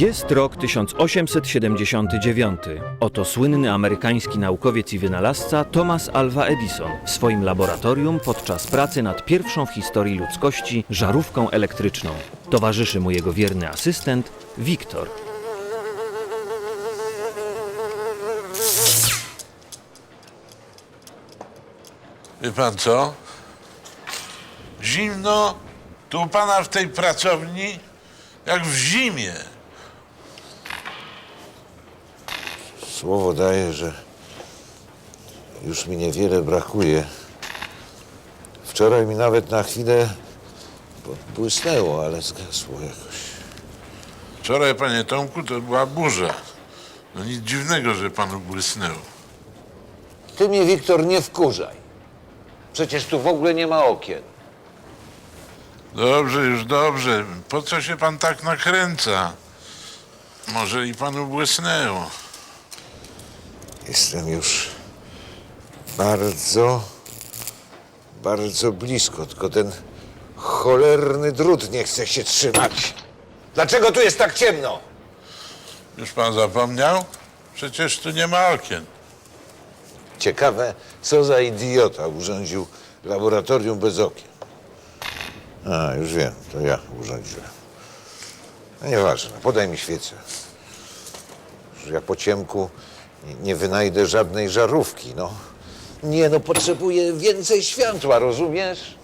Jest rok 1879. Oto słynny amerykański naukowiec i wynalazca Thomas Alva Edison w swoim laboratorium podczas pracy nad pierwszą w historii ludzkości żarówką elektryczną. Towarzyszy mu jego wierny asystent Wiktor. Wie pan co? Zimno tu u pana w tej pracowni jak w zimie. Słowo daję, że już mi niewiele brakuje. Wczoraj mi nawet na chwilę błysnęło, ale zgasło jakoś. Wczoraj, panie Tomku, to była burza. No nic dziwnego, że panu błysnęło. Ty mnie, Wiktor, nie wkurzaj. Przecież tu w ogóle nie ma okien. Dobrze, już dobrze. Po co się pan tak nakręca? Może i panu błysnęło. Jestem już bardzo, bardzo blisko, tylko ten cholerny drut nie chce się trzymać. Dlaczego tu jest tak ciemno? Już pan zapomniał? Przecież tu nie ma okien. Ciekawe, co za idiota urządził laboratorium bez okien. A, już wiem, to ja urządziłem. No nieważne, podaj mi świecę. Że ja po ciemku nie, nie wynajdę żadnej żarówki, no. Nie, no potrzebuję więcej światła, rozumiesz?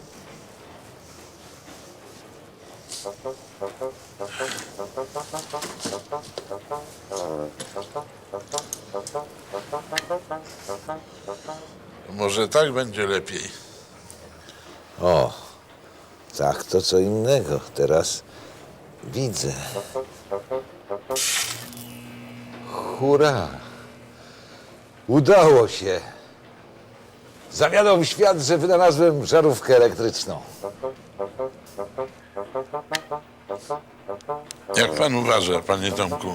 Może tak będzie lepiej. O, tak, to co innego. Teraz widzę. Hurra! Udało się! Zawiadom świat, że wynalazłem żarówkę elektryczną. Jak pan uważa, panie Tomku?